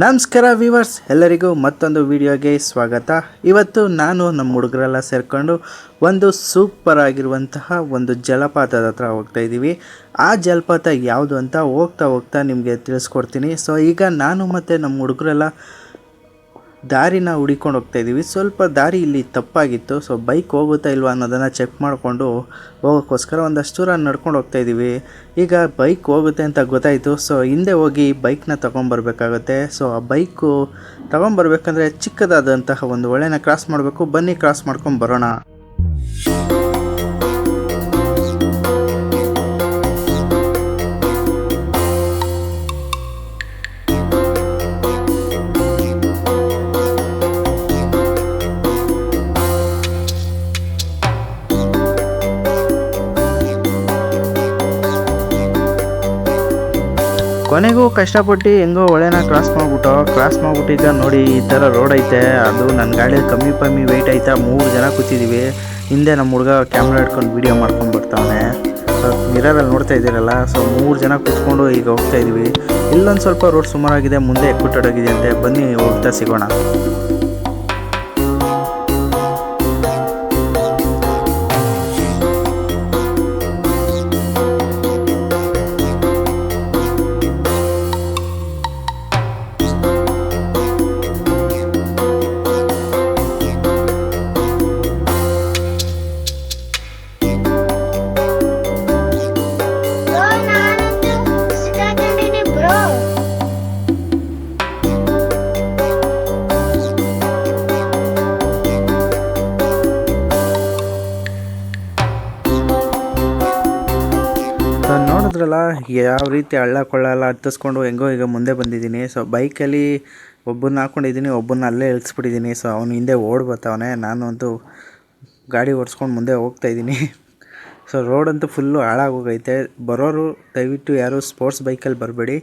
ನಮಸ್ಕಾರ ವಿವರ್ಸ್ ಎಲ್ಲರಿಗೂ ಮತ್ತೊಂದು ವಿಡಿಯೋಗೆ ಸ್ವಾಗತ. ಇವತ್ತು ನಾನು ನಮ್ಮ ಹುಡುಗರೆಲ್ಲ ಸೇರಿಕೊಂಡು ಒಂದು ಸೂಪರ್ ಆಗಿರುವಂತಹ ಒಂದು ಜಲಪಾತದ ಹತ್ರ ಹೋಗ್ತಾ ಇದ್ದೀವಿ. ಆ ಜಲಪಾತ ಯಾವುದು ಅಂತ ಹೋಗ್ತಾ ಹೋಗ್ತಾ ನಿಮಗೆ ತಿಳಿಸ್ಕೊಡ್ತೀನಿ. ಸೊ ಈಗ ನಾನು ಮತ್ತು ನಮ್ಮ ಹುಡುಗರೆಲ್ಲ ದಾರಿನ ಹುಡಿಕೊಂಡು ಹೋಗ್ತಾ ಇದ್ದೀವಿ. ಸ್ವಲ್ಪ ದಾರಿ ಇಲ್ಲಿ ತಪ್ಪಾಗಿತ್ತು. ಸೊ ಬೈಕ್ ಹೋಗುತ್ತಾ ಇಲ್ವಾ ಅನ್ನೋದನ್ನು ಚೆಕ್ ಮಾಡಿಕೊಂಡು ಹೋಗೋಕ್ಕೋಸ್ಕರ ಒಂದಷ್ಟು ದೂರ ನಡ್ಕೊಂಡು ಹೋಗ್ತಾ ಇದ್ದೀವಿ. ಈಗ ಬೈಕ್ ಹೋಗುತ್ತೆ ಅಂತ ಗೊತ್ತಾಯಿತು. ಸೊ ಹಿಂದೆ ಹೋಗಿ ಬೈಕ್ನ ತೊಗೊಂಬರ್ಬೇಕಾಗತ್ತೆ. ಸೊ ಆ ಬೈಕು ತೊಗೊಂಬರ್ಬೇಕಂದ್ರೆ ಚಿಕ್ಕದಾದಂತಹ ಒಂದು ಒಳ್ಳೆಯನ ಕ್ರಾಸ್ ಮಾಡಬೇಕು. ಬನ್ನಿ ಕ್ರಾಸ್ ಮಾಡ್ಕೊಂಡು ಬರೋಣ. ಕೊನೆಗೂ ಕಷ್ಟಪಟ್ಟು ಹೆಂಗೋ ಒಳೆನ ಕ್ರಾಸ್ ಮಾಡ್ಬಿಟ್ಟು ಕ್ರಾಸ್ ಮಾಡ್ಬಿಟ್ಟಿದ್ದ ನೋಡಿ ಈ ಥರ ರೋಡ್ ಐತೆ, ಅದು ನನ್ನ ಗಾಡಿಯಲ್ಲಿ ಕಮ್ಮಿ ಕಮ್ಮಿ ವೆಯ್ಟ್ ಐತೆ, ಮೂರು ಜನ ಕೂತಿದ್ದೀವಿ ಹಿಂದೆ ನಮ್ಮ ಹುಡುಗ ಕ್ಯಾಮ್ರಾ ಹಿಡ್ಕೊಂಡು ವೀಡಿಯೋ ಮಾಡ್ಕೊಂಡು ಬರ್ತಾವನೆ. ಮಿರರಲ್ಲಿ ನೋಡ್ತಾ ಇದ್ದೀರಲ್ಲ ಸೊ ಮೂರು ಜನ ಕೂತ್ಕೊಂಡು ಈಗ ಹೋಗ್ತಾ ಇದ್ದೀವಿ ಇಲ್ಲೊಂದು ಸ್ವಲ್ಪ ರೋಡ್ ಸುಮಾರಾಗಿದೆ, ಮುಂದೆ ಎಕ್ಕುಟ್ಟಡೋಗಿದೆ ಅಂತೆ. ಬನ್ನಿ ಹೋಗ್ತಾ ಸಿಗೋಣ. ನೋಡಿದ್ರಲ್ಲ ಯಾವ ರೀತಿ ಹಳ್ಳ ಕೊಳ್ಳ ಎಲ್ಲ ಹತ್ತಿಸ್ಕೊಂಡು ಹೆಂಗೋ ಈಗ ಮುಂದೆ ಬಂದಿದ್ದೀನಿ. ಸೊ ಬೈಕಲ್ಲಿ ಒಬ್ಬನ್ನ ಹಾಕ್ಕೊಂಡಿದ್ದೀನಿ ಒಬ್ಬನ್ನ ಅಲ್ಲೇ ಇಳಿಸ್ಬಿಟ್ಟಿದ್ದೀನಿ. ಸೊ ಅವನು ಹಿಂದೆ ಓಡ್ ಬರ್ತಾವನೆ ನಾನು ಅಂತೂ ಗಾಡಿ ಓಡಿಸ್ಕೊಂಡು ಮುಂದೆ ಹೋಗ್ತಾ ಇದ್ದೀನಿ. ಸೊ ರೋಡಂತೂ ಫುಲ್ಲು ಹಾಳಾಗೋಗೈತೆ. ಬರೋರು ದಯವಿಟ್ಟು ಯಾರು ಸ್ಪೋರ್ಟ್ಸ್ ಬೈಕಲ್ಲಿ ಬರಬೇಡಿ.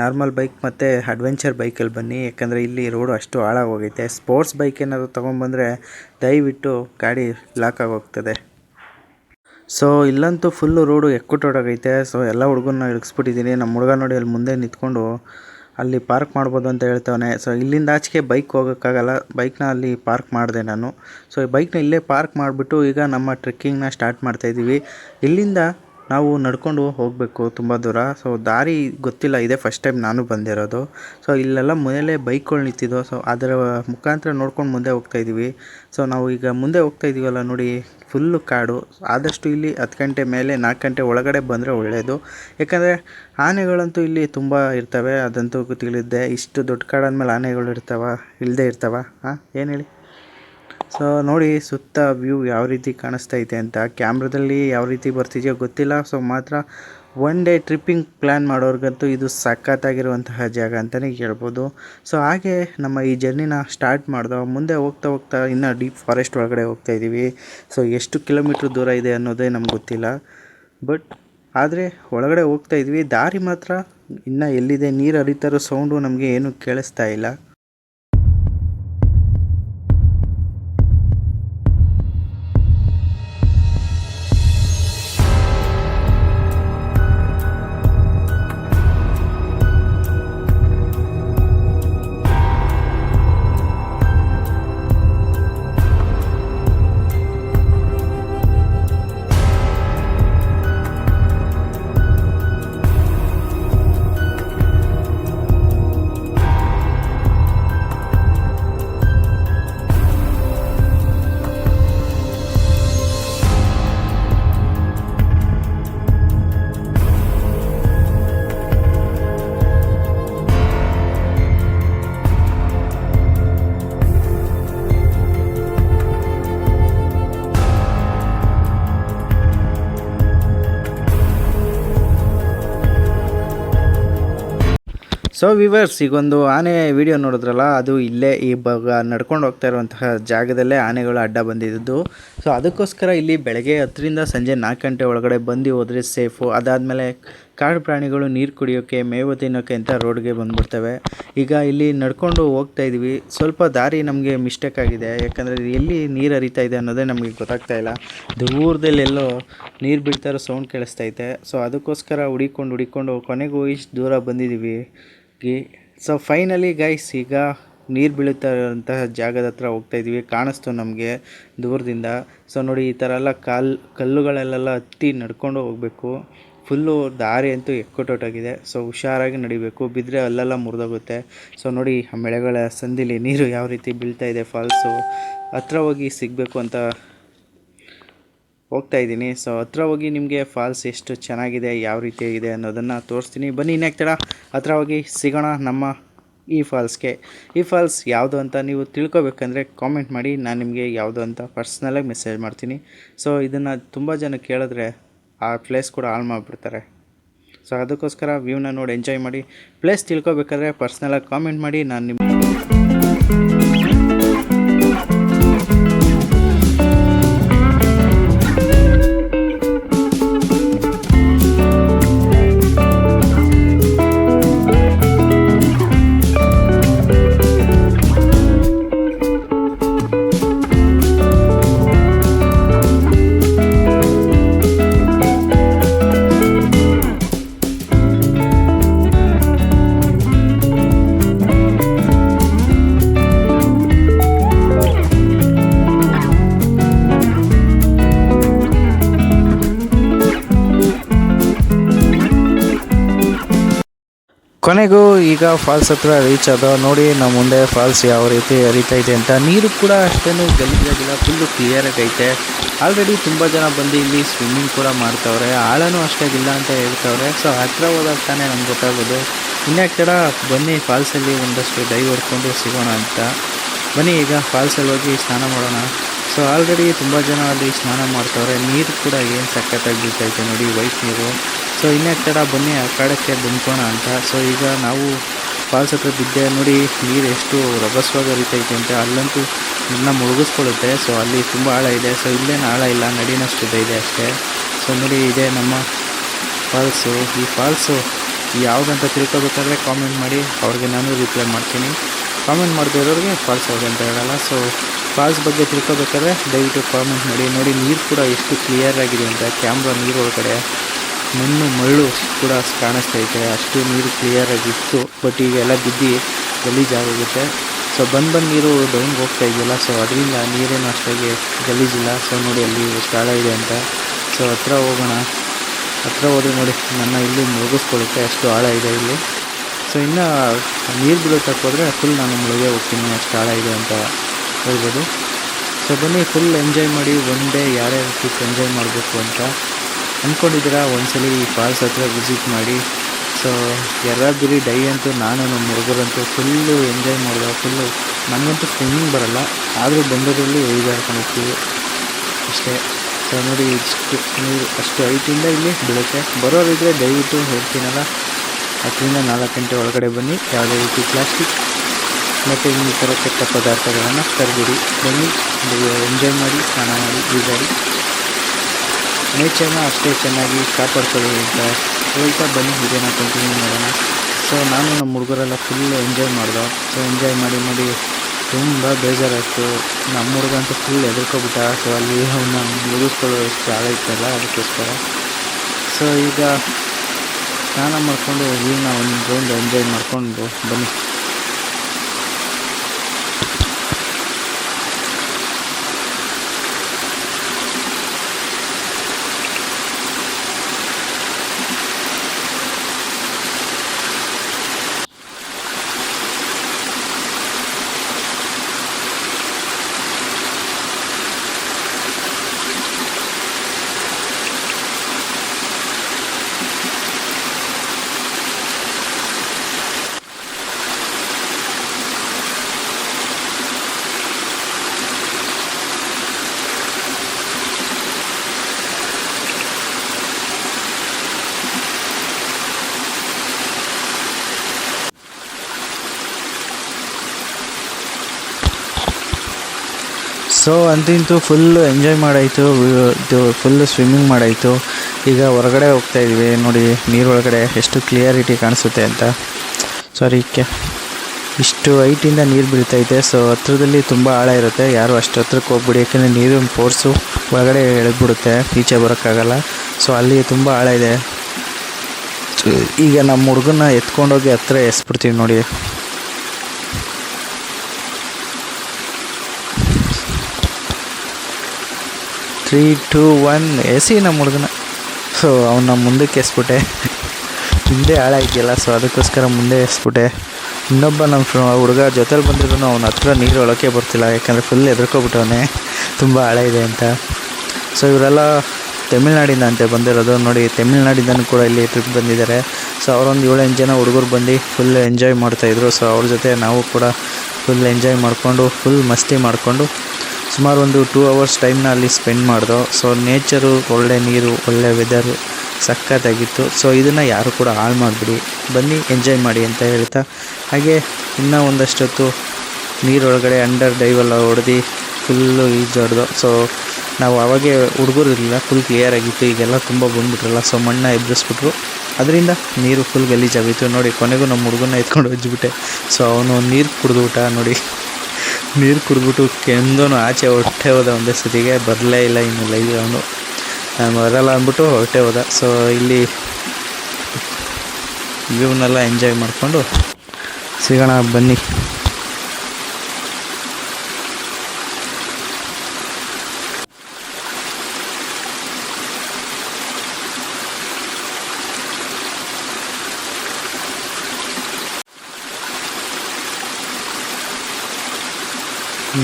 ನಾರ್ಮಲ್ ಬೈಕ್ ಮತ್ತು ಅಡ್ವೆಂಚರ್ ಬೈಕಲ್ಲಿ ಬನ್ನಿ. ಯಾಕಂದರೆ ಇಲ್ಲಿ ರೋಡು ಅಷ್ಟು ಹಾಳಾಗೋಗೈತೆ. ಸ್ಪೋರ್ಟ್ಸ್ ಬೈಕ್ ಏನಾದರೂ ತೊಗೊಂಬಂದರೆ ದಯವಿಟ್ಟು ಗಾಡಿ ಲಾಕ್ ಆಗೋಗ್ತದೆ. ಸೊ ಇಲ್ಲಂತೂ ಫುಲ್ಲು ರೋಡು ಎಕ್ಕುಟ್ಟೋಡಾಗೈತೆ ಸೊ ಎಲ್ಲ ಹುಡುಗನ್ನ ಇಳಿಸ್ಬಿಟ್ಟಿದ್ದೀನಿ ನಮ್ಮ ಹುಡುಗ ನೋಡಿ ಅಲ್ಲಿ ಮುಂದೆ ನಿಂತ್ಕೊಂಡು ಅಲ್ಲಿ ಪಾರ್ಕ್ ಮಾಡ್ಬೋದು ಅಂತ ಹೇಳ್ತವನೆ. ಸೊ ಇಲ್ಲಿಂದ ಆಚೆಗೆ ಬೈಕ್ ಹೋಗೋಕ್ಕಾಗಲ್ಲ. ಬೈಕ್ನ ಅಲ್ಲಿ ಪಾರ್ಕ್ ಮಾಡಿದೆ ನಾನು. ಸೊ ಈ ಬೈಕ್ನ ಇಲ್ಲೇ ಪಾರ್ಕ್ ಮಾಡಿಬಿಟ್ಟು ಈಗ ನಮ್ಮ ಟ್ರೆಕ್ಕಿಂಗ್ನ ಸ್ಟಾರ್ಟ್ ಮಾಡ್ತಾಯಿದ್ದೀವಿ ಇಲ್ಲಿಂದ ನಾವು ನಡ್ಕೊಂಡು ಹೋಗಬೇಕು ತುಂಬ ದೂರ. ಸೊ ದಾರಿ ಗೊತ್ತಿಲ್ಲ, ಇದೆ ಫಸ್ಟ್ ಟೈಮ್ ನಾನು ಬಂದಿರೋದು. ಸೊ ಇಲ್ಲೆಲ್ಲ ಮೇಲೆ ಬೈಕ್ಗಳು ನಿಂತಿದ್ದೋ ಸೊ ಅದರ ಮುಖಾಂತರ ನೋಡ್ಕೊಂಡು ಮುಂದೆ ಹೋಗ್ತಾ ಇದ್ದೀವಿ ಸೊ ನಾವು ಈಗ ಮುಂದೆ ಹೋಗ್ತಾ ಇದ್ದೀವಲ್ಲ ನೋಡಿ ಫುಲ್ಲು ಕಾಡು. ಆದಷ್ಟು ಇಲ್ಲಿ ಹತ್ತು ಗಂಟೆ ಮೇಲೆ ನಾಲ್ಕು ಗಂಟೆ ಒಳಗಡೆ ಬಂದರೆ ಒಳ್ಳೆಯದು ಯಾಕಂದರೆ ಆನೆಗಳಂತೂ ಇಲ್ಲಿ ತುಂಬ ಇರ್ತವೆ. ಅದಂತೂ ತಿಳಿದಿದ್ದೆ. ಇಷ್ಟು ದೊಡ್ಡ ಕಾಡಾದ್ಮೇಲೆ ಆನೆಗಳು ಇರ್ತಾವ ಇಲ್ಲದೆ ಇರ್ತಾವ. ಹಾಂ ಏನು ಹೇಳಿ? ಸೊ ನೋಡಿ, ಸುತ್ತ ವ್ಯೂ ಯಾವ ರೀತಿ ಕಾಣಿಸ್ತಾ ಇದೆ ಅಂತ. ಕ್ಯಾಮ್ರಾದಲ್ಲಿ ಯಾವ ರೀತಿ ಬರ್ತಿದೆಯೋ ಗೊತ್ತಿಲ್ಲ. ಸೊ ಮಾತ್ರ ಒನ್ ಡೇ ಟ್ರಿಪ್ಪಿಂಗ್ ಪ್ಲ್ಯಾನ್ ಮಾಡೋರ್ಗಂತೂ ಇದು ಸಖತ್ತಾಗಿರುವಂತಹ ಜಾಗ ಅಂತಲೇ ಹೇಳ್ಬೋದು. ಸೊ ಹಾಗೆ ನಮ್ಮ ಈ ಜರ್ನಿನ ಸ್ಟಾರ್ಟ್ ಮಾಡ್ದೋ, ಮುಂದೆ ಹೋಗ್ತಾ ಹೋಗ್ತಾ ಇನ್ನೂ ಡೀಪ್ ಫಾರೆಸ್ಟ್ ಒಳಗಡೆ ಹೋಗ್ತಾ ಇದ್ದೀವಿ ಸೊ ಎಷ್ಟು ಕಿಲೋಮೀಟ್ರ್ ದೂರ ಇದೆ ಅನ್ನೋದೇ ನಮ್ಗೆ ಗೊತ್ತಿಲ್ಲ. ಬಟ್ ಆದರೆ ಒಳಗಡೆ ಹೋಗ್ತಾ ಇದ್ವಿ. ದಾರಿ ಮಾತ್ರ ಇನ್ನು ಎಲ್ಲಿದೆ? ನೀರು ಹರಿತಾರೋ ಸೌಂಡು ನಮಗೆ ಏನೂ ಕೇಳಿಸ್ತಾ ಇಲ್ಲ. ಸೊ ವಿವರ್ಸ್ ಈಗೊಂದು ಆನೆ ವಿಡಿಯೋ ನೋಡಿದ್ರಲ್ಲ, ಅದು ಇಲ್ಲೇ ಈ ಭಾಗ ನಡ್ಕೊಂಡು ಹೋಗ್ತಾ ಇರುವಂತಹ ಜಾಗದಲ್ಲೇ ಆನೆಗಳು ಅಡ್ಡ ಬಂದಿದ್ದು. ಸೊ ಅದಕ್ಕೋಸ್ಕರ ಇಲ್ಲಿ ಬೆಳಗ್ಗೆ ಹತ್ತರಿಂದ ಸಂಜೆ ನಾಲ್ಕು ಗಂಟೆ ಒಳಗಡೆ ಬಂದು ಹೋದರೆ ಸೇಫು ಅದಾದಮೇಲೆ ಕಾಡು ಪ್ರಾಣಿಗಳು ನೀರು ಕುಡಿಯೋಕ್ಕೆ ಮೇವು ತಿನ್ನೋಕ್ಕೆ ಅಂತ ರೋಡ್ಗೆ ಬಂದ್ಬಿಡ್ತವೆ. ಈಗ ಇಲ್ಲಿ ನಡ್ಕೊಂಡು ಹೋಗ್ತಾ ಇದ್ವಿ. ಸ್ವಲ್ಪ ದಾರಿ ನಮಗೆ ಮಿಸ್ಟೇಕ್ ಆಗಿದೆ. ಯಾಕಂದರೆ ಎಲ್ಲಿ ನೀರು ಹರಿತಾ ಇದೆ ಅನ್ನೋದೇ ನಮಗೆ ಗೊತ್ತಾಗ್ತಾ ಇಲ್ಲ. ದೂರದಲ್ಲೆಲ್ಲೋ ನೀರು ಬಿಡ್ತಾ ಇರೋ ಸೌಂಡ್ ಕೇಳಿಸ್ತೈತೆ ಸೊ ಅದಕ್ಕೋಸ್ಕರ ಹುಡಿಕೊಂಡು ಹುಡಿಕೊಂಡು ಕೊನೆಗೂ ಇಷ್ಟು ದೂರ ಬಂದಿದ್ದೀವಿ ಗಿ. ಸೊ ಫೈನಲಿ ಗೈಸ್ ಈಗ ನೀರು ಬೀಳುತ್ತಾ ಇರೋಂತಹ ಜಾಗದ ಹತ್ರ ಹೋಗ್ತಾ ಇದ್ವಿ ಕಾಣಿಸ್ತು ನಮಗೆ ದೂರದಿಂದ. ಸೊ ನೋಡಿ, ಈ ಥರ ಎಲ್ಲ ಕಾಲ್, ಕಲ್ಲುಗಳಲ್ಲೆಲ್ಲ ಹತ್ತಿ ನಡ್ಕೊಂಡು ಹೋಗಬೇಕು. ಫುಲ್ಲು ದಾರಿ ಅಂತೂ ಎಕ್ಕುಟ್ಟೋಟಾಗಿದೆ ಸೊ ಹುಷಾರಾಗಿ ನಡಿಬೇಕು. ಬಿದ್ದರೆ ಅಲ್ಲೆಲ್ಲ ಮುರಿದೋಗುತ್ತೆ. ಸೊ ನೋಡಿ, ಆ ಮಳೆಗಳ ಸಂದಿಲಿ ನೀರು ಯಾವ ರೀತಿ ಬೀಳ್ತಾ ಇದೆ ಫಾಲ್ಸು ಹತ್ರ ಹೋಗಿ ಸಿಗಬೇಕು ಅಂತ ಹೋಗ್ತಾ ಇದ್ದೀನಿ. ಸೊ ಹತ್ರ ಹೋಗಿ ನಿಮಗೆ ಫಾಲ್ಸ್ ಎಷ್ಟು ಚೆನ್ನಾಗಿದೆ, ಯಾವ ರೀತಿ ಇದೆ ಅನ್ನೋದನ್ನು ತೋರಿಸ್ತೀನಿ. ಬನ್ನಿ ಇನ್ಯಾಕೆ ತಡ ಹತ್ರ ಹೋಗಿ ಸಿಗೋಣ ನಮ್ಮ ಈ ಫಾಲ್ಸ್ಗೆ ಈ ಫಾಲ್ಸ್ ಯಾವುದು ಅಂತ ನೀವು ತಿಳ್ಕೊಬೇಕಂದ್ರೆ ಕಾಮೆಂಟ್ ಮಾಡಿ, ನಾನು ನಿಮಗೆ ಯಾವುದು ಅಂತ ಪರ್ಸ್ನಲಾಗಿ ಮೆಸೇಜ್ ಮಾಡ್ತೀನಿ. ಸೊ ಇದನ್ನು ತುಂಬ ಜನ ಕೇಳಿದ್ರೆ ಆ ಪ್ಲೇಸ್ ಕೂಡ ಹಾಳು ಮಾಡಿಬಿಡ್ತಾರೆ. ಸೊ ಅದಕ್ಕೋಸ್ಕರ ವ್ಯೂನ ನೋಡಿ ಎಂಜಾಯ್ ಮಾಡಿ. ಪ್ಲೇಸ್ ತಿಳ್ಕೊಬೇಕಾದ್ರೆ ಪರ್ಸ್ನಲಾಗಿ ಕಾಮೆಂಟ್ ಮಾಡಿ, ನಾನು ಕೊನೆಗೂ ಈಗ ಫಾಲ್ಸ್ ಹತ್ರ ರೀಚ್ ಆದ ನೋಡಿ ನಮ್ಮ ಮುಂದೆ ಫಾಲ್ಸ್ ಯಾವ ರೀತಿ ಹರಿತಾ ಇದೆ ಅಂತ. ನೀರು ಕೂಡ ಅಷ್ಟೇನು ಗಲೀಜಾಗಿಲ್ಲ ಫುಲ್ಲು ಕ್ಲಿಯರ್ ಆಗೈತೆ ಆಲ್ರೆಡಿ ತುಂಬ ಜನ ಬಂದು ಇಲ್ಲಿ ಸ್ವಿಮ್ಮಿಂಗ್ ಕೂಡ ಮಾಡ್ತವ್ರೆ. ಆಳನೂ ಅಷ್ಟಾಗಿಲ್ಲ ಅಂತ ಹೇಳ್ತವ್ರೆ. ಸೊ ಹತ್ರ ಹೋದಾಗ ತಾನೇ ನಮ್ಗೆ ಗೊತ್ತಾಗೋದು. ಇನ್ಯಾಕೆ ತಡ ಬನ್ನಿ ಫಾಲ್ಸಲ್ಲಿ ಒಂದಷ್ಟು ಡೈವ್ ಹೊಡ್ಕೊಂಡು ಸಿಗೋಣ ಅಂತ. ಬನ್ನಿ, ಈಗ ಫಾಲ್ಸಲ್ಲಿ ಹೋಗಿ ಸ್ನಾನ ಮಾಡೋಣ. ಸೊ ಆಲ್ರೆಡಿ ತುಂಬ ಜನ ಅಲ್ಲಿ ಸ್ನಾನ ಮಾಡ್ತಾವ್ರೆ. ನೀರು ಕೂಡ ಏನು ಸಖತ್ತಾಗಿ ಬೀಳ್ತೈತೆ ನೋಡಿ ವೈಟ್ ನೀರು. ಸೊ ಇನ್ನೇ ತಡ ಬನ್ನಿ, ಆ ಕಾಡಕ್ಕೆ ಬಂದ್ಕೋಣ ಅಂತ. ಸೊ ಈಗ ನಾವು ಫಾಲ್ಸ್ ಹತ್ರ ಬಿದ್ದೆ ನೋಡಿ, ನೀರು ಎಷ್ಟು ರಭಸವಾಗಿ ಹರಿತೈತೆ ಅಂತ. ಅಲ್ಲಂತೂ ನನ್ನ ಮುಳುಗಿಸ್ಕೊಳ್ಳುತ್ತೆ. ಸೊ ಅಲ್ಲಿ ತುಂಬ ಆಳ ಇದೆ. ಸೊ ಇಲ್ಲೇನು ಆಳ ಇಲ್ಲ. ನಡಿನಷ್ಟು ಇದೆ ಅಷ್ಟೇ. ಸೊ ನೋಡಿ, ಇದೆ ನಮ್ಮ ಫಾಲ್ಸು ಈ ಫಾಲ್ಸು ಯಾವುದಂತ ತಿಳ್ಕೊಬೇಕಾದ್ರೆ ಕಾಮೆಂಟ್ ಮಾಡಿ. ಅವ್ರಿಗೆ ನಾನು ರಿಪ್ಲೈ ಮಾಡ್ತೀನಿ. ಕಾಮೆಂಟ್ ಮಾಡದೇ ಇರೋರಿಗೆ ಫಾಲ್ಸ್ ಅಂತ ಹೇಳಲ್ಲ. ಸೊ ಫಾಲ್ಸ್ ಬಗ್ಗೆ ತಿಳ್ಕೊಬೇಕಾದ್ರೆ ದಯವಿಟ್ಟು ಕಾಮೆಂಟ್ ಮಾಡಿ. ನೋಡಿ, ನೀರು ಕೂಡ ಎಷ್ಟು ಕ್ಲಿಯರ್ ಆಗಿದೆ ಅಂತ. ಕ್ಯಾಮ್ರಾ ನೀರು ಒಳಗಡೆ ಮಣ್ಣು ಮರಳು ಕೂಡ ಕಾಣಿಸ್ತೈತೆ ಅಷ್ಟು ನೀರು ಕ್ಲಿಯರ್ ಆಗಿತ್ತು. ಬಟ್ ಈಗ ಎಲ್ಲ ಬಿದ್ದು ಗಲೀಜಾಗೋಗುತ್ತೆ. ಸೊ ಬಂದು ಬಂದು ನೀರು ಡೌನ್ಗೆ ಹೋಗ್ತಾ ಇದೆಯಲ್ಲ. ಸೊ ಅದರಿಂದ ನೀರೇನು ಅಷ್ಟಾಗಿ ಗಲೀಜಿಲ್ಲ. ಸೊ ನೋಡಿ, ಅಲ್ಲಿ ಸ್ಥಳ ಇದೆ ಅಂತ. ಸೊ ಹತ್ರ ಹೋಗೋಣ. ಹತ್ರ ಹೋದ್ರೆ ನೋಡಿ, ನನ್ನ ಇಲ್ಲಿ ಮುಳುಗಿಸ್ಕೊಳ್ಳುತ್ತೆ. ಅಷ್ಟು ಆಳ ಇದೆ ಇಲ್ಲಿ. ಸೊ ಇನ್ನು ನೀರು ಬಿಡೋ ಹೋದರೆ ಫುಲ್ ನಾನು ಮುಳುಗೇ ಹೋಗ್ತೀನಿ. ಅಷ್ಟು ಆಳ ಇದೆ ಅಂತ. ಹೇಳ್ಬೋದು. ಸೊ ಬನ್ನಿ ಫುಲ್ ಎಂಜಾಯ್ ಮಾಡಿ ಒನ್ ಡೇ ಯಾರ್ಯಾರ ಟ್ರಿಪ್ ಎಂಜಾಯ್ ಮಾಡಬೇಕು ಅಂತ ಅಂದ್ಕೊಂಡಿದ್ದೀರಾ ಒಂದ್ಸಲಿ ಈ ಫಾಲ್ಸ್ ಹತ್ರ ವಿಸಿಟ್ ಮಾಡಿ. ಸೊ ಯಾರಾದ್ರಿ ಡೈ ಅಂತೂ ನಾನು, ನಮ್ಮ ಹುಡುಗರಂತೂ ಫುಲ್ಲು ಎಂಜಾಯ್ ಮಾಡಿದೆ ಫುಲ್ಲು ನನಗಂತೂ ಸ್ವಿಮ್ಮಿಂಗ್ ಬರಲ್ಲ, ಆದರೂ ಬಂದೋದ್ರಲ್ಲಿ ಒಯ್ದಾಡ್ಕೊಂಡು ಹೋಗ್ತೀವಿ ಅಷ್ಟೇ. ಸೊ ನೋಡಿ, ಇಷ್ಟು ನೀರು, ಅಷ್ಟು ಐಟಿಂದ ಇಲ್ಲಿ ಬೀಳುತ್ತೆ ಬರೋರಿದ್ರೆ ದಯವಿಟ್ಟು ಹೇಳ್ತೀನಲ್ಲ. ಹತ್ತರಿಂದ ನಾಲ್ಕು ಗಂಟೆ ಒಳಗಡೆ ಬನ್ನಿ, ಯಾವುದೇ ರೀತಿ ಪ್ಲಾಸ್ಟಿಕ್ ಮತ್ತು ಇನ್ನಿತರ ಕೆಟ್ಟ ಪದಾರ್ಥಗಳನ್ನು ತರಬೇಡಿ. ಬನ್ನಿ ಎಂಜಾಯ್ ಮಾಡಿ, ಸ್ನಾನ ಮಾಡಿ ಈಜಾಡಿ ನೇಚರ್ನ ಅಷ್ಟೇ ಚೆನ್ನಾಗಿ ಕಾಪಾಡ್ಕೊಳ್ಳಿ ಅಂತ ಹೇಳ್ತಾ ಬನ್ನಿ. ಇದೇನ ಕಂಟಿನ್ಯೂ ಮಾಡೋಣ. ಸೊ ನಾನು ನಮ್ಮ ಹುಡುಗರೆಲ್ಲ ಫುಲ್ ಎಂಜಾಯ್ ಮಾಡಿದೆ ಸೊ ಎಂಜಾಯ್ ಮಾಡಿ ಮಾಡಿ ತುಂಬ ಬೇಜಾರಾಯಿತು. ನಮ್ಮ ಹುಡುಗ ಅಂತೂ ಫುಲ್ ಎದುರ್ಕೊಬಿಟ್ಟ ಸೊ ಅಲ್ಲಿ ಅವನ್ನ ಮುಗಿಸ್ಕೊಳ್ಳೋ ಆಳ ಇತ್ತಲ್ಲ, ಅದಕ್ಕೋಸ್ಕರ. ಸೊ ಈಗ ಸ್ನಾನ ಮಾಡಿಕೊಂಡು ಈಗ ಒಂದು ಎಂಜಾಯ್ ಮಾಡಿಕೊಂಡು ಬನ್ನಿ. ಸೊ ಅಂತೂ ಫುಲ್ಲು ಎಂಜಾಯ್ ಮಾಡಾಯಿತು ಇದು ಫುಲ್ಲು ಸ್ವಿಮ್ಮಿಂಗ್ ಮಾಡಾಯಿತು. ಈಗ ಹೊರಗಡೆ ಹೋಗ್ತಾ ಇದ್ವಿ, ನೋಡಿ ನೀರೊಳಗಡೆ ಎಷ್ಟು ಕ್ಲಿಯರಿಟಿ ಕಾಣಿಸುತ್ತೆ ಅಂತ. ಸಾರಿ ಕೆ ಇಷ್ಟು ಹೈಟಿಂದ ನೀರು ಬೀಳ್ತೈತೆ ಸೊ ಹತ್ರದಲ್ಲಿ ತುಂಬ ಆಳ ಇರುತ್ತೆ. ಯಾರು ಅಷ್ಟು ಹತ್ರಕ್ಕೆ ಹೋಗ್ಬಿಡಿ, ಯಾಕೆಂದರೆ ನೀರಿನ ಫೋರ್ಸು ಒಳಗಡೆ ಎಳೆದ್ಬಿಡುತ್ತೆ ಈಚೆ ಬರೋಕ್ಕಾಗಲ್ಲ. ಸೊ ಅಲ್ಲಿ ತುಂಬ ಆಳ ಇದೆ. ಈಗ ನಮ್ಮ ಹುಡುಗನ ಎತ್ಕೊಂಡೋಗಿ ಹತ್ರ ಎಸ್ಬಿಡ್ತೀವಿ ನೋಡಿ. ತ್ರೀ ಟೂ ಒನ್ ಎಸಿ ನಮ್ಮ ಹುಡುಗನ ಸೊ ಅವನ್ನ ಮುಂದಕ್ಕೆ ಎಸ್ಬಿಟ್ಟೆ. ಹಿಂದೆ ಹಾಳಾಗಿಲ್ಲ ಸೊ ಅದಕ್ಕೋಸ್ಕರ ಮುಂದೆ ಎಸ್ಬಿಟ್ಟೆ. ಇನ್ನೊಬ್ಬ ನಮ್ಮ ಹುಡುಗ ಜೊತೆಲಿ ಬಂದಿದ್ರು ಅವನ ಹತ್ರ ನೀರು ಒಳಕ್ಕೆ ಬರ್ತಿಲ್ಲ, ಯಾಕಂದರೆ ಫುಲ್ ಹೆದರ್ಕೊಬಿಟ್ಟವನೆ ತುಂಬ ಆಳ ಇದೆ ಅಂತ. ಸೊ ಇವರೆಲ್ಲ ತಮಿಳ್ನಾಡಿಂದ ಅಂತೆ ಬಂದಿರೋದು. ನೋಡಿ, ತಮಿಳ್ನಾಡಿಂದನೂ ಕೂಡ ಇಲ್ಲಿ ಟ್ರಿಪ್ ಬಂದಿದ್ದಾರೆ. ಸೊ ಅವರೊಂದು ಏಳೆಂಟು ಜನ ಹುಡುಗರು ಬಂದು ಫುಲ್ ಎಂಜಾಯ್ ಮಾಡ್ತಾಯಿದ್ರು ಸೊ ಅವ್ರ ಜೊತೆ ನಾವು ಕೂಡ ಫುಲ್ ಎಂಜಾಯ್ ಮಾಡಿಕೊಂಡು ಫುಲ್ ಮಸ್ತಿ ಮಾಡಿಕೊಂಡು ಸುಮಾರು ಒಂದು ಟೂ ಅವರ್ಸ್ ಟೈಮ್ನ ಅಲ್ಲಿ ಸ್ಪೆಂಡ್ ಮಾಡ್ದೋ. ಸೊ ನೇಚರು ಒಳ್ಳೆ ನೀರು, ಒಳ್ಳೆ ವೆದರು ಸಖತ್ತಾಗಿತ್ತು. ಸೊ ಇದನ್ನು ಯಾರು ಕೂಡ ಹಾಳು ಮಾಡಿಬಿಡಿ. ಬನ್ನಿ ಎಂಜಾಯ್ ಮಾಡಿ ಅಂತ ಹೇಳ್ತಾ. ಹಾಗೆ, ಇನ್ನೂ ಒಂದಷ್ಟೊತ್ತು ನೀರೊಳಗಡೆ ಅಂಡರ್ ಡೈವೆಲ್ಲ ಹೊಡೆದು ಫುಲ್ಲು ಈಜಾಡ್ದು ಸೊ ನಾವು ಅವಾಗೆ ಹುಡುಗರು ಇರಲಿಲ್ಲ ಫುಲ್ ಕ್ಲಿಯರ್ ಆಗಿತ್ತು. ಈಗೆಲ್ಲ ತುಂಬ ಬಂದ್ಬಿಟ್ರಲ್ಲ. ಸೊ ಮಣ್ಣ ಎಬ್ಬಿಸ್ಬಿಟ್ರು. ಅದರಿಂದ ನೀರು ಫುಲ್ ಗಲೀಜಾಗಿತ್ತು ನೋಡಿ, ಕೊನೆಗೂ ನಮ್ಮ ಹುಡುಗನ ಎತ್ಕೊಂಡು ಹೋಜ್ಬಿಟ್ಟೆ ಸೊ ಅವನು ನೀರು ಕುಡಿದ್ಬಿಟ್ಟ ನೋಡಿ. ನೀರು ಕುಡಿದ್ಬಿಟ್ಟು ಕೆಂದೂ ಆಚೆ ಹೊಟ್ಟೆ ಹೋದ ಒಂದೇ ಸತಿಗೆ. ಬರಲೇ ಇಲ್ಲ ಇನ್ನು ಲೈವ್ ಅವನು ನಾನು ಬರಲ್ಲ ಅಂದ್ಬಿಟ್ಟು ಹೊಟ್ಟೆ ಹೋದ. ಸೊ ಇಲ್ಲಿ ವ್ಯೂನೆಲ್ಲ ಎಂಜಾಯ್ ಮಾಡಿಕೊಂಡು ಸಿಗೋಣ ಬನ್ನಿ.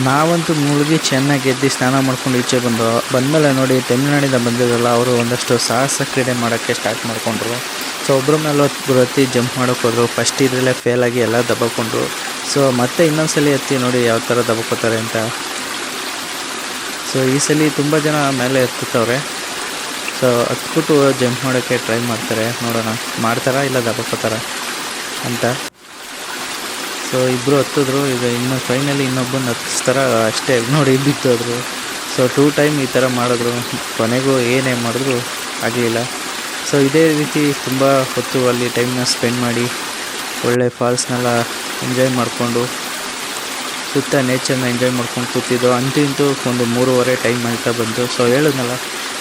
ನಾವಂತೂ ಮುಳುಗಿ ಚೆನ್ನಾಗಿ ಎದ್ದು ಸ್ನಾನ ಮಾಡ್ಕೊಂಡು ಈಚೆ ಬಂದರು ಬಂದಮೇಲೆ ನೋಡಿ ತಮಿಳ್ನಾಡಿಂದ ಬಂದಿರಲ್ಲ ಅವರು ಒಂದಷ್ಟು ಸಾಹಸ ಕ್ರೀಡೆ ಮಾಡೋಕ್ಕೆ ಸ್ಟಾರ್ಟ್ ಮಾಡಿಕೊಂಡ್ರು. ಸೊ ಒಬ್ಬರ ಮೇಲೆ ಹತ್ತಿ ಜಂಪ್ ಮಾಡೋಕೆ ಹೋದರು ಫಸ್ಟ್ ಇದರಲ್ಲೇ ಫೇಲಾಗಿ ಎಲ್ಲ ದಬ್ಬಕೊಂಡ್ರು. ಸೊ ಮತ್ತೆ ಇನ್ನೊಂದ್ಸಲಿ ಎತ್ತಿ ನೋಡಿ ಯಾವ ಥರ ದಬ್ಬಕೋತಾರೆ ಅಂತ. ಸೊ ಈ ಸಲ ತುಂಬ ಜನ ಮೇಲೆ ಎತ್ತುತ್ತವ್ರೆ. ಸೊ ಹತ್ಬಿಟ್ಟು ಜಂಪ್ ಮಾಡೋಕ್ಕೆ ಟ್ರೈ ಮಾಡ್ತಾರೆ. ನೋಡೋಣ, ಮಾಡ್ತಾರಾ ಇಲ್ಲ ದಬ್ಬಕೋತಾರ ಅಂತ. ಸೊ ಇಬ್ಬರು ಹತ್ತಿದ್ರು, ಈಗ ಇನ್ನು ಫೈನಲಿ ಇನ್ನೊಬ್ಬನ ಹತ್ತಿಸ್ತಾರ ಅಷ್ಟೇ ನೋಡಿ ಬಿತ್ತೋದ್ರು ಸೊ ಟೂ ಟೈಮ್ ಈ ಥರ ಮಾಡಿದ್ರು. ಕೊನೆಗೂ ಏನೇ ಮಾಡಿದ್ರು ಆಗಲಿಲ್ಲ. ಸೊ ಇದೇ ರೀತಿ ತುಂಬ ಹೊತ್ತು ಅಲ್ಲಿ ಟೈಮ್ನ ಸ್ಪೆಂಡ್ ಮಾಡಿ, ಒಳ್ಳೆ ಫಾಲ್ಸ್ನೆಲ್ಲ ಎಂಜಾಯ್ ಮಾಡಿಕೊಂಡು, ಸುತ್ತ ನೇಚರ್ನ ಎಂಜಾಯ್ ಮಾಡ್ಕೊಂಡು ಕೂತಿದ್ದು. ಅಂತೂ ಇಂತೂ ಒಂದು ಮೂರುವರೆ ಟೈಮ್ ಆಯ್ತಾ ಬಂತು. ಸೊ ಹೇಳಿದ್ನಲ್ಲ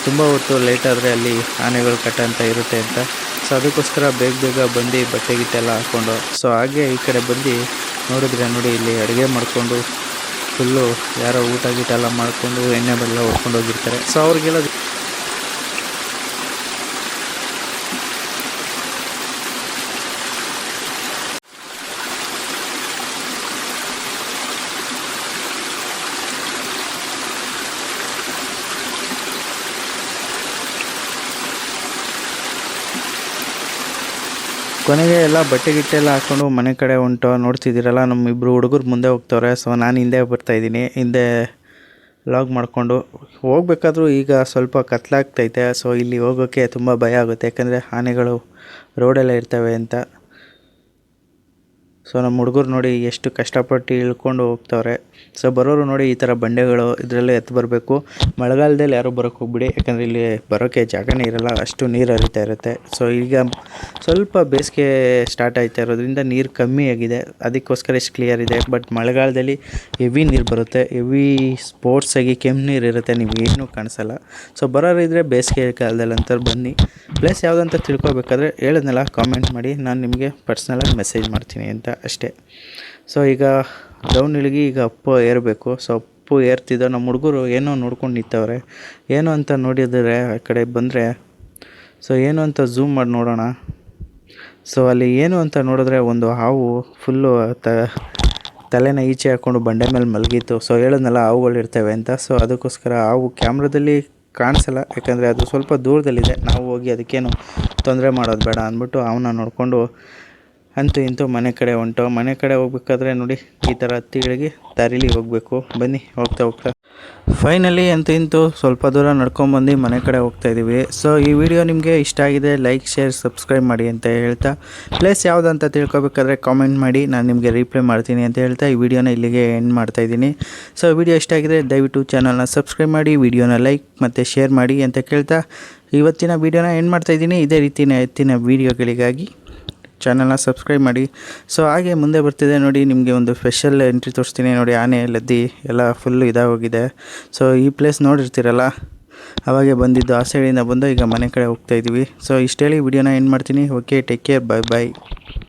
ತುಂಬ ಹೊತ್ತು ಲೇಟ್ ಆದರೆ ಅಲ್ಲಿ ಆನೆಗಳು ಕಟ್ಟ ಅಂತ ಇರುತ್ತೆ ಅಂತ. ಸೊ ಅದಕ್ಕೋಸ್ಕರ ಬೇಗ ಬೇಗ ಬಂದು ಬಟ್ಟೆ ಗಿಟ್ಟೆಲ್ಲ ಹಾಕ್ಕೊಂಡು ಸೊ ಹಾಗೆ ಈ ಕಡೆ ಬಂದು ನೋಡಿದ್ರೆ ನೋಡಿ, ಇಲ್ಲಿ ಅಡುಗೆ ಮಾಡಿಕೊಂಡು ಫುಲ್ಲು ಯಾರೋ ಊಟ ಗೀಟ ಎಲ್ಲ ಮಾಡಿಕೊಂಡು ಎಣ್ಣೆ ಬೆಲ್ಲ ಹೊಡ್ಕೊಂಡು ಹೋಗಿರ್ತಾರೆ. ಸೊ ಅವ್ರಿಗೆಲ್ಲ ಕೊನೆಗೆ ಎಲ್ಲ ಬಟ್ಟೆ ಗಿಟ್ಟೆ ಎಲ್ಲ ಹಾಕೊಂಡು ಮನೆ ಕಡೆ ಹೊಂಟು ನೋಡ್ತಿದ್ದೀರಲ್ಲ ನಮ್ಮ ಇಬ್ಬರು ಹುಡುಗರು ಮುಂದೆ ಹೋಗ್ತವ್ರೆ. ಸೊ ನಾನು ಹಿಂದೆ ಬರ್ತಾಯಿದ್ದೀನಿ ಹಿಂದೆ ಲಾಗ್ ಮಾಡಿಕೊಂಡು ಹೋಗ್ಬೇಕಾದ್ರೂ ಈಗ ಸ್ವಲ್ಪ ಕತ್ಲಾಗ್ತೈತೆ. ಸೊ ಇಲ್ಲಿ ಹೋಗೋಕ್ಕೆ ತುಂಬ ಭಯ ಆಗುತ್ತೆ. ಯಾಕಂದರೆ ಆನೆಗಳು ರೋಡೆಲ್ಲ ಇರ್ತವೆ ಅಂತ. ಸೊ ನಮ್ಮ ಹುಡುಗರು ನೋಡಿ ಎಷ್ಟು ಕಷ್ಟಪಟ್ಟು ಇಳ್ಕೊಂಡು ಹೋಗ್ತವ್ರೆ. ಸೊ ಬರೋರು ನೋಡಿ ಈ ಥರ ಬಂಡೆಗಳು ಇದರಲ್ಲೇ ಎತ್ತು ಬರಬೇಕು. ಮಳೆಗಾಲದಲ್ಲಿ ಯಾರೂ ಬರೋಕ್ಕೆ ಹೋಗ್ಬಿಡಿ. ಯಾಕಂದರೆ ಇಲ್ಲಿ ಬರೋಕ್ಕೆ ಜಾಗನೇ ಇರಲ್ಲ. ಅಷ್ಟು ನೀರು ಹರಿತಾ ಇರುತ್ತೆ. ಸೊ ಈಗ ಸ್ವಲ್ಪ ಬೇಸಿಗೆ ಸ್ಟಾರ್ಟ್ ಆಯ್ತಾ ಇರೋದ್ರಿಂದ ನೀರು ಕಮ್ಮಿ ಆಗಿದೆ. ಅದಕ್ಕೋಸ್ಕರ ಎಷ್ಟು ಕ್ಲಿಯರ್ ಇದೆ. ಬಟ್ ಮಳೆಗಾಲದಲ್ಲಿ ಹೆವಿ ನೀರು ಬರುತ್ತೆ. ಹೆವಿ ಸ್ಪೋರ್ಟ್ಸ್ ಆಗಿ ಕೆಮ್ಮು ನೀರು ಇರುತ್ತೆ. ನೀವು ಏನೂ ಕಾಣಿಸಲ್ಲ. ಸೊ ಬರೋರು ಇದ್ದರೆ ಬೇಸಿಗೆ ಕಾಲದಲ್ಲಿ ಅಂತ ಬನ್ನಿ. ಪ್ಲೇಸ್ ಯಾವುದಂತ ತಿಳ್ಕೊಬೇಕಾದ್ರೆ ಹೇಳಿದ್ನಲ್ಲ ಕಾಮೆಂಟ್ ಮಾಡಿ. ನಾನು ನಿಮಗೆ ಪರ್ಸ್ನಲಾಗಿ ಮೆಸೇಜ್ ಮಾಡ್ತೀನಿ ಅಂತ ಅಷ್ಟೇ. ಸೊ ಈಗ ಡೌನ್ ಇಳಿಗಿ ಈಗ ಅಪ್ಪು ಏರಬೇಕು. ಸೊ ಅಪ್ಪು ಏರ್ತಿದ್ದೋ ನಮ್ಮ ಹುಡುಗರು ಏನೋ ನೋಡ್ಕೊಂಡು ನಿಂತವ್ರೆ. ಏನು ಅಂತ ನೋಡಿದರೆ ಆ ಕಡೆ ಬಂದರೆ ಸೊ ಏನು ಅಂತ ಝೂಮ್ ಮಾಡಿ ನೋಡೋಣ. ಸೊ ಅಲ್ಲಿ ಏನು ಅಂತ ನೋಡಿದ್ರೆ ಒಂದು ಹಾವು ಫುಲ್ಲು ತ, ತಲೆನ ಈಚೆ ಹಾಕ್ಕೊಂಡು ಬಂಡೆ ಮೇಲೆ ಮಲಗಿತ್ತು. ಸೊ ಹೇಳಿದ್ನಲ್ಲ ಹಾವುಗಳು ಇರ್ತವೆ ಅಂತ. ಸೊ ಅದಕ್ಕೋಸ್ಕರ ಹಾವು ಕ್ಯಾಮ್ರಾದಲ್ಲಿ ಕಾಣಿಸಲ್ಲ ಯಾಕಂದರೆ ಅದು ಸ್ವಲ್ಪ ದೂರದಲ್ಲಿದೆ. ನಾವು ಹೋಗಿ ಅದಕ್ಕೇನು ತೊಂದರೆ ಮಾಡೋದು ಬೇಡ ಅಂದ್ಬಿಟ್ಟು ಅವನ್ನ ನೋಡಿಕೊಂಡು ಅಂತೂ ಇಂತೂ ಮನೆ ಕಡೆ ಹೊಂಟು ಮನೆ ಕಡೆ ಹೋಗ್ಬೇಕಾದ್ರೆ ನೋಡಿ, ಈ ಥರ ಹತ್ತಿಗಳಿಗೆ ದಾರಿಲಿ ಹೋಗಬೇಕು. ಬನ್ನಿ, ಹೋಗ್ತಾ ಹೋಗ್ತಾ. ಫೈನಲಿ ಅಂತೂ ಇಂತೂ ಸ್ವಲ್ಪ ದೂರ ನಡ್ಕೊಂಬಂದು ಮನೆ ಕಡೆ ಹೋಗ್ತಾ ಇದ್ದೀವಿ ಸೊ ಈ ವಿಡಿಯೋ ನಿಮಗೆ ಇಷ್ಟ ಆಗಿದೆ ಲೈಕ್ ಶೇರ್ ಸಬ್ಸ್ಕ್ರೈಬ್ ಮಾಡಿ ಅಂತ ಹೇಳ್ತಾ. ಪ್ಲೇಸ್ ಯಾವುದು ಅಂತ ತಿಳ್ಕೊಬೇಕಾದ್ರೆ ಕಾಮೆಂಟ್ ಮಾಡಿ, ನಾನು ನಿಮಗೆ ರಿಪ್ಲೈ ಮಾಡ್ತೀನಿ ಅಂತ ಹೇಳ್ತಾ ಈ ವಿಡಿಯೋನ ಇಲ್ಲಿಗೆ ಎಂಡ್ ಮಾಡ್ತಾ ಇದ್ದೀನಿ ಸೊ ವಿಡಿಯೋ ಇಷ್ಟ ಆಗಿದೆ ದಯವಿಟ್ಟು ಚಾನಲ್ನ ಸಬ್ಸ್ಕ್ರೈಬ್ ಮಾಡಿ ವಿಡಿಯೋನ ಲೈಕ್ ಮತ್ತು ಶೇರ್ ಮಾಡಿ ಅಂತ ಕೇಳ್ತಾ. ಇವತ್ತಿನ ವಿಡಿಯೋನ ಎಂಡ್ ಮಾಡ್ತಾ ಇದ್ದೀನಿ ಇದೇ ರೀತಿಯ ಎತ್ತಿನ ವೀಡಿಯೋಗಳಿಗಾಗಿ ಚಾನಲ್ನ ಸಬ್ಸ್ಕ್ರೈಬ್ ಮಾಡಿ. ಸೊ ಹಾಗೆ ಮುಂದೆ ಬರ್ತಿದೆ ನೋಡಿ, ನಿಮಗೆ ಒಂದು ಸ್ಪೆಷಲ್ ಎಂಟ್ರಿ ತೋರಿಸ್ತೀನಿ. ನೋಡಿ, ಆನೆ, ಲದ್ದಿ ಎಲ್ಲ ಫುಲ್ಲು ಇದಾಗೋಗಿದೆ. ಸೊ ಈ ಪ್ಲೇಸ್ ನೋಡಿರ್ತೀರಲ್ಲ, ಅವಾಗೆ ಬಂದಿದ್ದು ಆ ಸೈಡಿಂದ ಬಂದು ಈಗ ಮನೆ ಕಡೆ ಹೋಗ್ತಾ ಇದ್ದೀವಿ ಸೊ ಇಷ್ಟು ಹೇಳಿ ವಿಡಿಯೋನ ಎಂಡ್ ಮಾಡ್ತೀನಿ. Okay take care bye bye